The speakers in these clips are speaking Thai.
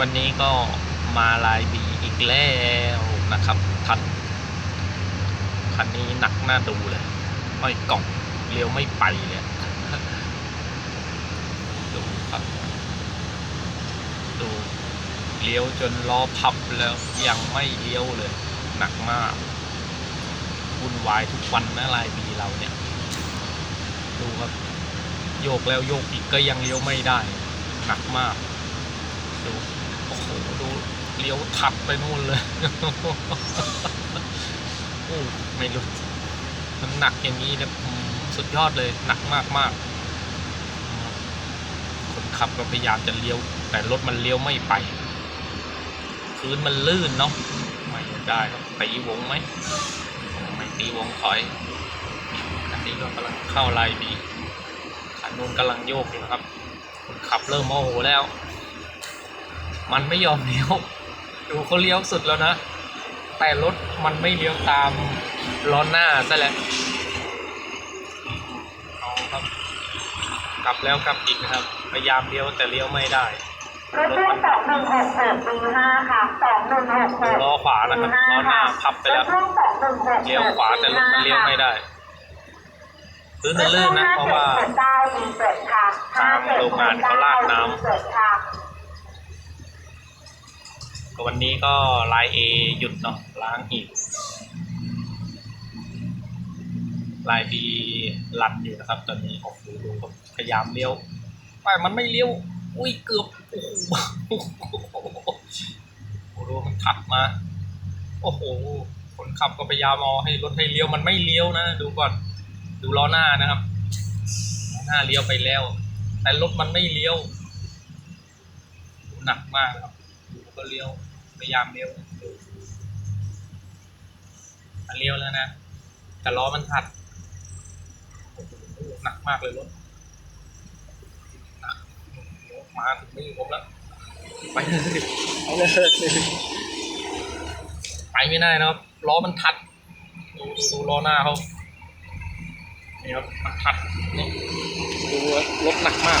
วันนี้ก็มาลายบีอีกแล้วนะครับทันคันนี้หนักหน้าดูเลยห้อยกล่องเลี้ยวไม่ไปเลย ดูครับ ดูเลี้ยวจนล้อพับแล้วยังไม่เลี้ยวเลย หนักมากวุ่นวายทุกวันนะลายบีเราเนี่ย ดูครับ โยกแล้วโยกอีกก็ยังเลี้ยวไม่ได้ หนักมาก ดู ดูเลี้ยวทับไปนู่นเลย โอ้ไม่รู้มันหนักอย่างนี้นะสุดยอดเลยหนักมากมากคนขับก็พยายามจะเลี้ยว แต่รถมันเลี้ยวไม่ไป พื้นมันลื่นเนาะไม่ได้ครับตีวงไหมไม่ตีวงถอยอันนี้ก็กำลังเข้าไลน์ดีคันนู้นกำลังโยกอยู่นะครับคนขับเริ่มโมโหแล้ว มันไม่ยอมเลี้ยว ดูเขาเลี้ยวสุดแล้วนะ แต่รถมันไม่เลี้ยวตามล้อหน้าซะแล้วเอาครับ กลับแล้วกลับอีกนะครับ พยายามเลี้ยวแต่เลี้ยวไม่ได้รถตู้สองหนึ่งหกหกปีห้าค่ะสองหนึ่งหกหกล้อขวานะครับล้อหน้าพับไปแล้วรถตู้สองหนึ่งหกเลี้ยวขวาแต่รถมันเลี้ยวไม่ได้พื้นมันลื่นนะเพราะว่าเก้ามีเปิดค่ะทางโรงงานเขาลาดน้ำ เปิดค่ะวันนี้ก็ลายเอหยุดเนาะล้างหีบลายบีหลันอยู่นะครับ ตอนนี้โอ้โหดูพยายามเลี้ยวแต่มันไม่เลี้ยว อุ้ยเกือบโอ้โหดูมันขับมา โอ้โห คนขับก็พยายามเอาให้รถให้เลี้ยวมันไม่เลี้ยวนะ ดูก่อน ดูล้อหน้านะครับ หน้าเลี้ยวไปแล้ว แต่รถมันไม่เลี้ยว หนักมากครับก็เลี้ยว พยายามเลี้ยวดูมันเลี้ยวแล้วนะแต่ล้อมันถัดหนักมากเลยรถหนักมาถึงไม่ผมแล้วไปเลยเอาเลยไปไม่ได้นะครับล้อมันทัดดูดูล้อหน้าเขานี่ครับมันทัดนี่ดูรถหนักมาก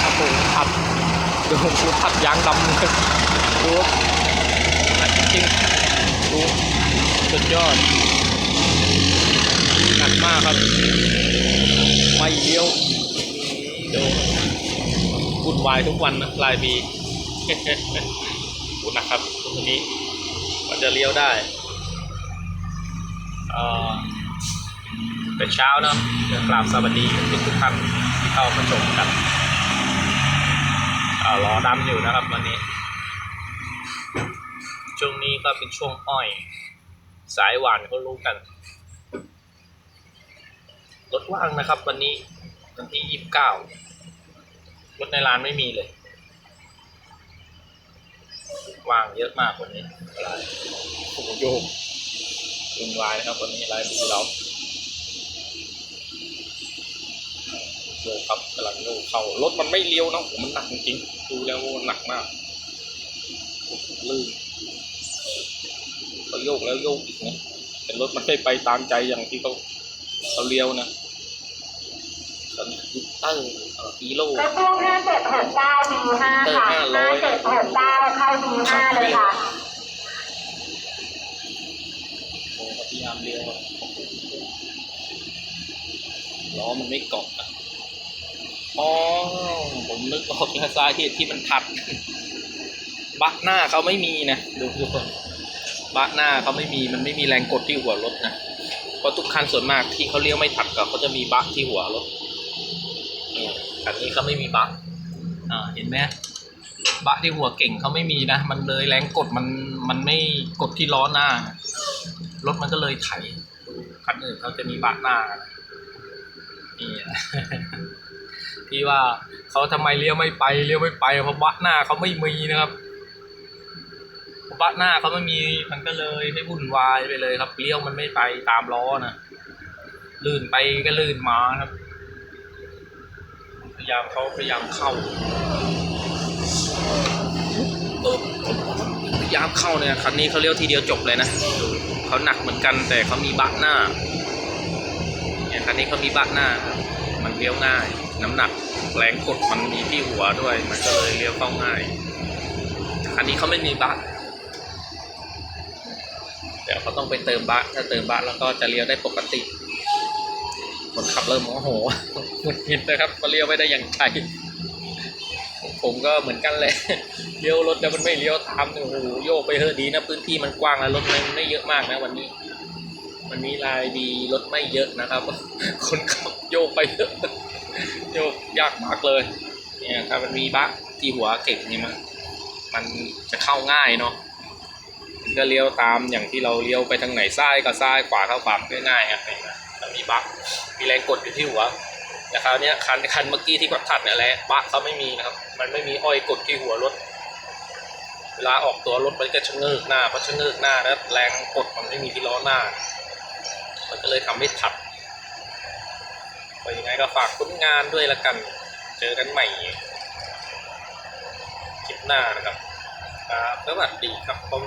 โอ้โหทัดดูดูทัดยางดำดู ริงๆดูสุดยอด หนักมากครับ ไม่เลี้ยวดูวุ่นวายทุกวันนะลายบีวุ่นนะครับตรงนี้มันจะเลี้ยวได้เอ่เป็นเช้าเนะเดี๋ยวกราบสวัสดีทุกทุกท่านที่เข้ามาชมกันเอ่อรอดำอยู่นะครับวันนี้ ก็เป็นช่วงอ้อย สายหวานเขารู้กันรถว่างนะครับ วันนี้วันที่ยี่สิบเก้ารถในร้านไม่มีเลย ว่างเยอะมากวันนี้โอ้โหโยกวุ่นวายนะครับวันนี้ไลฟ์ดูเราโยกครับกำลังโยกเข้ารถมันไม่เลี้ยวนะโอ้โหมันหนักจริงดูแล้วหนักมากลื่น โยกแล้วโยกอีกนะแต่รถมันไม่ไปตามใจอย่างที่เขาเขาเลี้ยวนะตอนนี้ยูเตอร์เอ่อฮีโร่รถตู้ห้าเจ็ดหกเก้าปีห้าค่ะห้าเจ็ดหกเก้าเข้าปีห้าเลยค่ะโอ้พยายามเลี้ยวอะโอ้โหล้อมันไม่เกาะอะอ๋อผมนึกออกแล้วสาเหตุที่มันถัด บักหน้าเขาไม่มีนะ ดูทุกคน บักหน้าเขาไม่มีมันไม่มีแรงกดที่หัวรถนะเพราะทุกคันส่วนมากที่เขาเลี้ยวไม่ถัดก็เขาจะมีบักที่หัวรถนี่คันนี้เขาไม่มีบักอ่าเห็นไหมบักที่หัวเก่งเขาไม่มีนะ มันเลยแรงกดมันมันไม่กดที่ล้อหน้ารถมันก็เลยไถคันอื่นเขาจะมีบักหน้านะนี่ที่ว่าเขาทำไมเลี้ยวไม่ไปเลี้ยวไม่ไปเพราะบักหน้าเขาไม่มีนะครับ บักหน้าเขาไม่มีมันก็เลยให้วุ่นวายไปเลยครับเลี้ยวมันไม่ไปตามล้อนะลื่นไปก็ลื่นมาครับ พยายามเขาพยายามเข้าพยายามเข้าเนี่ยคันนี้เขาเลี้ยวทีเดียวจบเลยนะเขาหนักเหมือนกันแต่เขามีบักหน้าเนี่ยคันนี้เขามีบักหน้า มันเลี้ยวง่าย น้ำหนักแรงกดมันมีที่หัวด้วย มันก็เลยเลี้ยวเข้าง่ายคันนี้เขาไม่มีบัคเดี๋ยวเขาต้องไปเติมบัคถ้าเติมบัคแล้วก็จะเลี้ยวได้ปกติคนขับเริ่มโมโหหงุดหงิดนะครับก็เลี้ยวไม่ได้อย่างใจผมก็เหมือนกันเลยเลี้ยวรถแล้วมันไม่เลี้ยวตามโอ้โหโยกไปเถอดีนะพื้นที่มันกว้างแล้วรถมันไม่เยอะมากนะวันนี้ วันนี้ลายดีรถไม่เยอะนะครับ คนขับโยกไปเยอะโยกยากมากเลยเนี่ยถ้ามันมีบั๊กที่หัวเก่งเนี่มันมันจะเข้าง่ายเนาะ ก็เลี้ยวตามอย่างที่เราเลี้ยวไปทางไหนซ้ายก็ซ้ายขวาเข้าขวาง่ายๆครับเห็นไหมมันมีบั๊กมีแรงกดอยู่ที่หัวแต่คราวนี้คันคันเมื่อกี้ที่กดถัดเนี่ยแหละบั๊กเขาไม่มีนะครับ มันไม่มีอ้อยกดที่หัวรถ เวลาออกตัวรถมันก็ชะเงิกหน้าพอชะเงิกหน้าแล้วแรงกดมันไม่มีที่ล้อหน้า มันก็เลยทำให้ถัดก็ยังไงก็ฝากผลงานด้วยละกัน เจอกันใหม่คลิปหน้านะครับครับสวัสดีครับผม